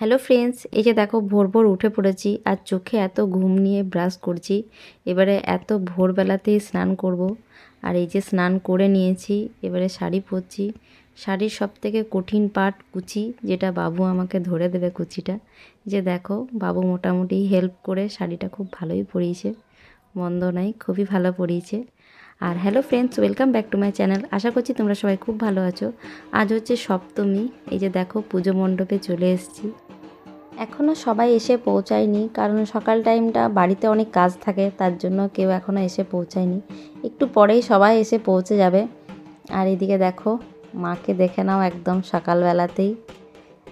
Hello friends, এই যে দেখো ভোর ভোর উঠে পড়েছি আর চোখে এত ঘুম নিয়ে ব্রাশ করছি। এবারে এত ভোরবেলাতেই স্নান করব। আর এই যে স্নান করে নিয়েছি, এবারে শাড়ি পরছি। শাড়ির সব থেকে কঠিন পার্ট কুচি, যেটা বাবু আমাকে ধরে দেবে কুচিটা। যে দেখো, বাবু মোটামুটি হেল্প করে শাড়িটা খুব ভালোই পরিয়েছে। মন্দ নাই, খুবই ভালো পরিয়েছে। আর hello friends welcome back to my channel আশা করছি তোমরা সবাই খুব ভালো আছো। আজ হচ্ছে সপ্তমী, এই যে দেখো পুজো মণ্ডপে চলে এসেছি। এখনও সবাই এসে পৌঁছায়নি, কারণ সকাল টাইমটা বাড়িতে অনেক কাজ থাকে, তার জন্য কেউ এখনও এসে পৌঁছায়নি। একটু পরেই সবাই এসে পৌঁছে যাবে। আর এদিকে দেখো, মাকে দেখে নাও একদম সকালবেলাতেই।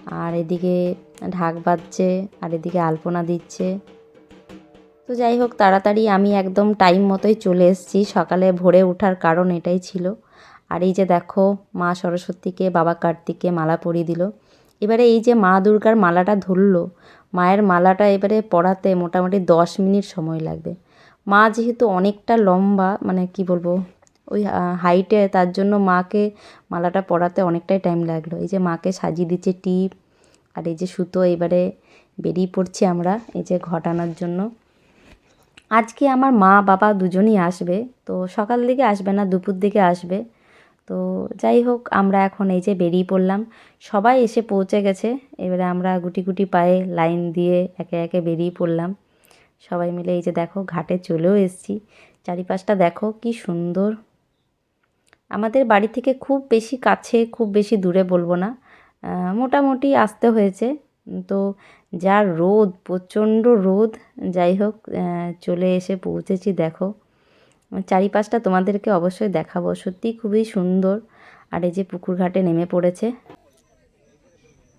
আর এদিকে ঢাক বাজছে, আর এদিকে আলপনা দিচ্ছে। তো যাই হোক, তাড়াতাড়ি আমি একদম টাইম মতোই চলে এসেছি। সকালে ভোরে ওঠার কারণ এটাই ছিল। আর এই যে দেখো, মা সরস্বতীকে, বাবা কার্তিককে মালা পরিয়ে দিল। এবারে এই যে মা দুর্গার মালাটা ধরলো, মায়ের মালাটা এবারে পরাতে মোটামুটি দশ মিনিট সময় লাগবে। মা যেহেতু অনেকটা লম্বা মানে কি বলব, ওই হাইটে, তার জন্য মাকে মালাটা পরাতে অনেকটাই টাইম লাগল। এই যে মাকে সাজিয়ে দিচ্ছে টিপ, আর এই যে সুতো এবারে বেরিয়ে পড়ছি আমরা, এই যে ঘটানোর জন্য। আজকে আমার মা, বাবা দুজনই আসবে, তো সকাল দিকে আসবে না, দুপুর দিকে আসবে। তো যাই হোক, আমরা এখন এই যে বেরিয়ে পড়লাম। সবাই এসে পৌঁছে গেছে। এবারে আমরা গুটি গুটি পায়ে লাইন দিয়ে একে একে বেরিয়ে পড়লাম। সবাই মিলে এই যে দেখো, ঘাটে চলেও এসেছি। চারিপাশটা দেখো, কি সুন্দর। আমাদের বাড়ি থেকে খুব বেশি কাছে, খুব বেশি দূরে বলব না। মোটামুটি আসতে হয়েছে। তো যা রোদ, প্রচণ্ড রোদ। যাই হোক চলে এসে পৌঁছেছি, দেখো। চারিপাশটা তোমাদেরকে অবশ্যই দেখাবো। সত্যি খুবই সুন্দর। আর এই যে পুকুর ঘাটে নেমে পড়েছে।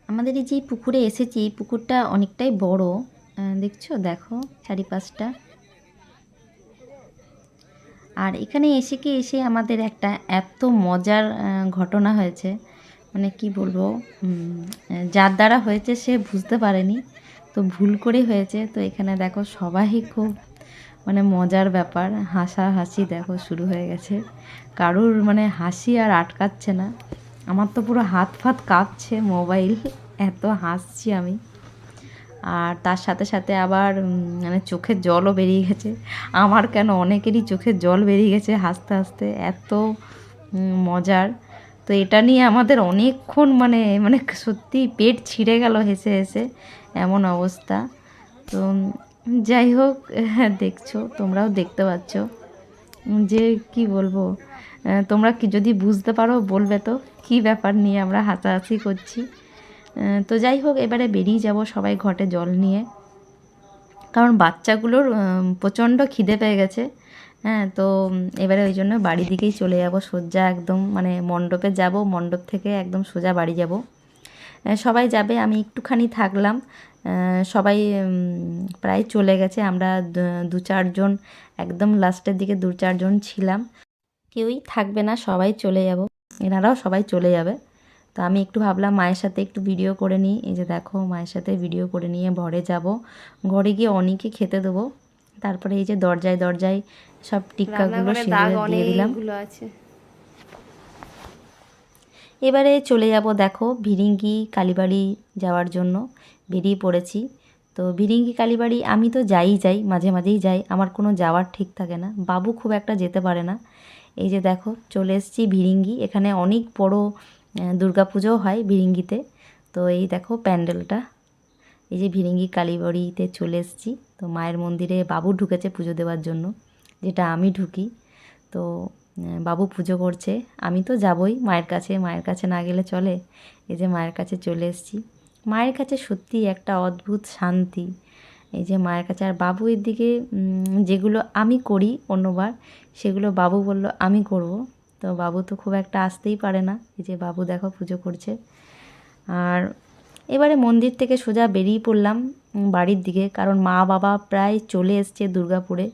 আমাদের এই যে পুকুরে এসেছি পুকুরটা অনেকটাই বড়। দেখছ? দেখো চারিপাশটা। আর এখানে এসে কি এসে আমাদের একটা এত মজার ঘটনা হয়েছে। মানে কি বলব? যার দ্বারা হয়েছে সে বুঝতে পারেনি। তো ভুল করে হয়েছে। তো এখানে দেখো সবাই খুব মানে মজার ব্যাপার। হাসাহাসি দেখো, শুরু হয়ে গেছে। কারুর মানে হাসি আর আটকাচ্ছে না। আমার তো পুরো হাত ফাত কাঁপছে মোবাইল। এত হাসছি আমি। আর তার সাথে সাথে আবার মানে চোখের জলও বেরিয়ে গেছে। আমার কেন অনেকেরই চোখের জল বেরিয়ে গেছে হাসতে হাসতে। এত মজার। তো এটা নিয়ে আমাদের অনেকক্ষণ মানে মানে সত্যি পেট ছিঁড়ে গেল হেসে হেসে। এমন অবস্থা। তো যাই হোক দেখছ, তোমরাও দেখতে পাচ্ছ। যে কি বলব তোমরা কি যদি বুঝতে পারো, বলবে তো, কি ব্যাপার নিয়ে আমরা হাসাহাসি করছি। তো যাই হোক, এবারে বেরিয়ে যাব সবাই ঘটে জল নিয়ে। কারণ বাচ্চাগুলোর প্রচণ্ড খিদে পেয়ে গেছে। হ্যাঁ তো এবারে ওই জন্য বাড়ি দিকেই চলে যাব, সোজা একদম মানে মণ্ডপে যাব, মণ্ডপ থেকে একদম সোজা বাড়ি যাব। সবাই যাবে, আমি একটুখানি থাকলাম। সবাই প্রায় চলে গেছে। আমরা দু চারজন একদম লাস্টের দিকে দু চারজন ছিলাম। কেউই থাকবে না সবাই চলে যাব। এনারাও সবাই চলে যাবে। তো আমি একটু ভাবলাম মায়ের সাথে একটু ভিডিও করে নিই। এই যে দেখো মায়ের সাথে ভিডিও করে নিয়ে ঘরে যাব। ঘরে গিয়ে অনেকে খেতে দেবো। তারপরে এই যে দরজায় দরজায় সব টিক্কাগুলো দিয়ে দিলাম। এবারে চলে যাব, দেখো, ভিরিঙ্গি কালীবাড়ি যাওয়ার জন্য। বেরিয়ে পড়েছি। তো ভিরিঙ্গি কালীবাড়ি আমি তো যাই যাই, মাঝে মাঝেই যাই, আমার কোনো যাওয়ার ঠিক থাকে না। বাবু খুব একটা যেতে পারে না। এই যে দেখো, চলে এসেছি ভিরিঙ্গি। এখানে অনেক বড় দুর্গা পুজোও হয় ভিরিঙ্গিতে। তো এই দেখো প্যান্ডেলটা। এই যে ভিরিঙ্গি কালীবাড়িতে চলে এসেছি। তো মায়ের মন্দিরে বাবু ঢুকেছে পুজো দেওয়ার জন্য, যেটা আমি ঢুকি। তো বাবু পুজো করছে। আমি তো যাবই মায়ের কাছে। মায়ের কাছে না গেলে চলে? এই যে মায়ের কাছে চলে এসেছি। মায়ের কাছে সত্যি একটা অদ্ভুত শান্তি। এই যে মায়ের কাছে আর বাবু এর দিকে যেগুলো আমি করি অন্যবার, সেগুলো বাবু বলল, আমি করব। তো বাবু তো খুব একটা আসতেই পারে না। এই যে বাবু দেখো পুজো করছে। আর এবারে মন্দির থেকে সোজা বেরিয়ে পড়লাম বাড়ির দিকে। কারণ মা বাবা প্রায় চলে এসছে দুর্গাপুরে।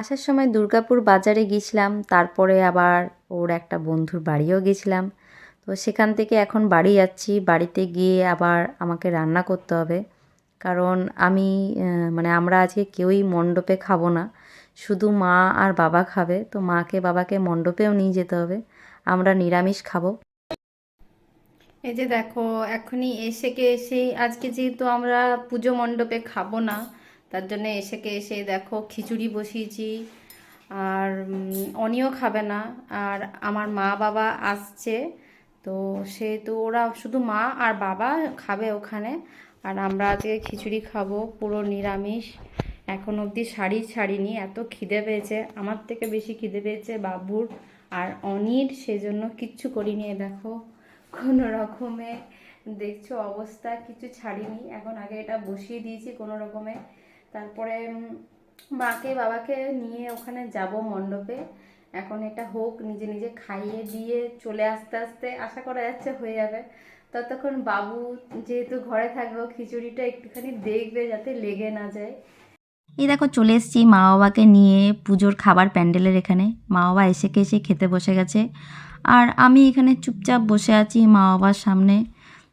আসার সময় দুর্গাপুর বাজারে গেছিলাম তারপরে আবার ওর একটা বন্ধুর বাড়িও গেছিলাম তো সেখান থেকে এখন বাড়ি যাচ্ছি, বাড়িতে গিয়ে আবার আমাকে রান্না করতে হবে। কারণ আমি মানে আমরা আজকে কেউই মণ্ডপে খাব না, শুধু মা আর বাবা খাবে, তো মাকে বাবাকে মণ্ডপেও নিয়ে যেতে হবে, আমরা নিরামিষ খাব। এই যে দেখো, এখনই এসেকে এসেই আজকে যেহেতু আমরা পুজো মণ্ডপে খাব না তার জন্য এসেকে এসে দেখো খিচুড়ি বসিয়েছি আর অনিও খাবে না আর আমার মা বাবা আসছে। তো সেহেতু ওরা শুধু মা আর বাবা খাবে ওখানে। আর আমরা আজকে খিচুড়ি খাব পুরো নিরামিষ। এখন অবধি শাড়ি ছাড়িনি, এত খিদে পেয়েছে। আমার থেকে বেশি খিদে পেয়েছে বাবুর আর অনির, সেজন্য কিচ্ছু করিনি দেখো। কোনো রকমে দেখছ অবস্থা, কিছু ছাড়িনি। এখন আগে এটা বসিয়ে দিয়েছি কোনো রকমে। তারপরে মাকে, বাবাকে নিয়ে ওখানে যাব মণ্ডপে। এখন এটা হোক, নিজে নিজে খাইয়ে দিয়ে চলে আসতে আসতে, আশা করা যাচ্ছে হয়ে যাবে। ততক্ষণ বাবু যেহেতু ঘরে থাকবে খিচুড়িটা একটুখানি দেখবে যাতে লেগে না যায়। এই দেখো, চলে এসেছি মা বাবাকে নিয়ে পুজোর খাবার প্যান্ডেলের এখানে। মা বাবা এসে এসে খেতে বসে গেছে। আর আমি এখানে চুপচাপ বসে আছি মা বাবার সামনে,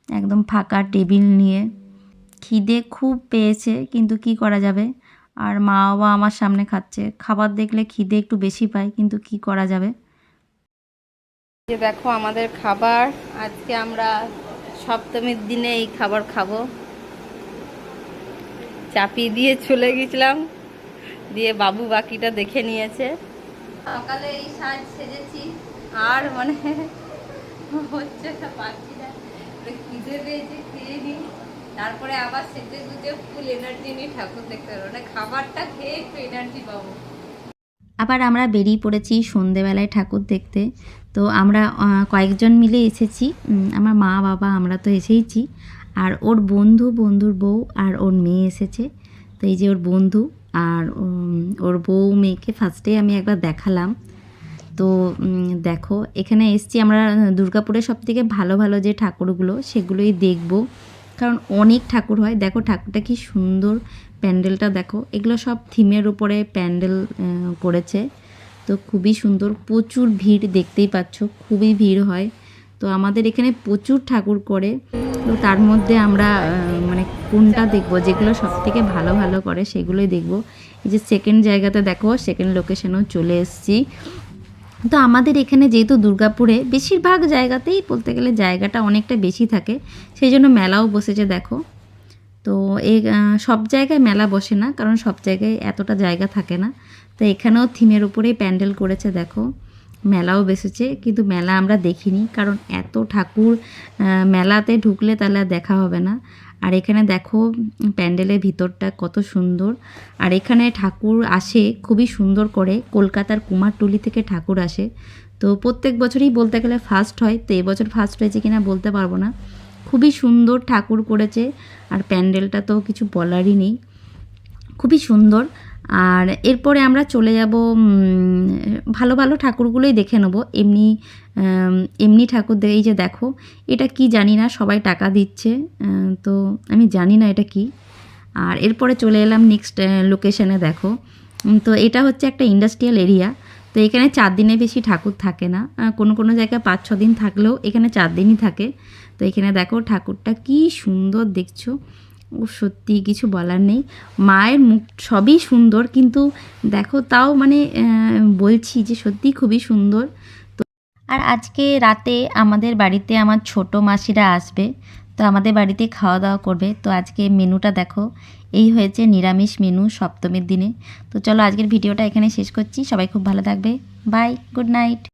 একদম ফাঁকা টেবিল নিয়ে। খিদে খুব পেয়েছে, কিন্তু কি করা যাবে? আর মা বাবা আমার সামনে খাচ্ছে। খাবার দেখলে খিদে একটু বেশি পায়, কিন্তু কি করা যাবে? যে দেখো আমাদের খাবার, আজকে আমরা সপ্তমীর দিনে এই খাবার খাব। চাপিয়ে দিয়ে চলে গেছিলাম, দিয়ে বাবু বাকিটা দেখে নিয়েছে। সকালে এই সাজ সেজেছি, আর মানে হচ্ছে না খিদে পেয়েছে, খেয়ে নিই তারপরে আবার সেজে গুজে ফুল এনার্জি নিয়ে ঠাকুর দেখতে পারব মানে খাবারটা খেয়ে একটু এনার্জি পাবো। আবার আমরা বেরিয়ে পড়েছি সন্ধেবেলায় ঠাকুর দেখতে। তো আমরা কয়েকজন মিলে এসেছি। আমার মা, বাবা, আমরা তো এসেইছি। আর ওর বন্ধু, বন্ধুর বউ আর ওর মেয়ে এসেছে। তো এই যে ওর বন্ধু আর ওর বউ মেয়েকে ফার্স্টে আমি একবার দেখালাম। তো দেখো, এখানে এসছি আমরা দুর্গাপুরের সব থেকে ভালো ভালো যে ঠাকুরগুলো, সেগুলোই দেখব। কারণ অনেক ঠাকুর হয়। দেখো ঠাকুরটা কি সুন্দর প্যান্ডেলটা দেখো। এগুলো সব থিমের উপরে প্যান্ডেল করেছে তো খুবই সুন্দর। প্রচুর ভিড় দেখতেই পাচ্ছ। খুবই ভিড় হয়। তো আমাদের এখানে প্রচুর ঠাকুর করে। তো তার মধ্যে আমরা মানে কোনটা দেখব? যেগুলো সব থেকে ভালো ভালো করে সেগুলোই দেখব। এই যে সেকেন্ড জায়গাতে দেখো সেকেন্ড লোকেশনেও চলে এসেছি। তো আমাদের এখানে যেহেতু দুর্গাপুরে বেশিরভাগ জায়গাতেই বলতে গেলে জায়গাটা অনেকটা বেশি থাকে। সেই জন্য মেলাও বসেছে দেখো। তো আহ, সব জায়গায় মেলা বসে না কারণ সব জায়গায় এতটা জায়গা থাকে না। তো এখানেও থিমের উপরেই প্যান্ডেল করেছে দেখো। মেলাও বেসেছে কিন্তু মেলা আমরা দেখিনি কারণ এত ঠাকুর মেলাতে ঢুকলে তাহলে দেখা হবে না। আর এখানে দেখো প্যান্ডেলের ভিতরটা কত সুন্দর। আর এখানে ঠাকুর আসে খুবই সুন্দর করে। কলকাতার কুমারটুলি থেকে ঠাকুর আসে। তো প্রত্যেক বছরই বলতে গেলে ফার্স্ট হয়। তো এবছর ফার্স্ট হয়েছে কিনা বলতে পারব না। খুবই সুন্দর ঠাকুর করেছে। আর প্যান্ডেলটা তো কিছু বলারই নেই। খুবই সুন্দর। আর এরপরে আমরা চলে যাব ভালো ভালো ঠাকুরগুলোই দেখে নেব। এমনি এমনি ঠাকুর দে- এই যে দেখো, এটা কি জানি না, সবাই টাকা দিচ্ছে তো আমি জানি না এটা কি। আর এরপরে চলে এলাম নেক্সট লোকেশনে দেখো। তো এটা হচ্ছে একটা ইন্ডাস্ট্রিয়াল এরিয়া তো এখানে চার দিনে বেশি ঠাকুর থাকে না। কোনো কোনো জায়গায় পাঁচ, ছ দিন থাকলেও এখানে চার দিনই থাকে। তো এখানে দেখো ঠাকুরটা কি সুন্দর দেখছ। সত্যি কিছু বলার নেই। মায়ের মুখ সবই সুন্দর, কিন্তু দেখো তাও মানে বলছি যে সত্যি খুবই সুন্দর। তো আর আজকে রাতে আমাদের বাড়িতে আমার ছোট মাসিরা আসবে, তো আমাদের বাড়িতে খাওয়া দাওয়া করবে। তো আজকে মেনুটা দেখো, এই হয়েছে নিরামিষ মেনু সপ্তমীর দিনে। তো চলো আজকের ভিডিওটা এখানে শেষ করছি। সবাই খুব ভালো থাকবে। Bye, good night.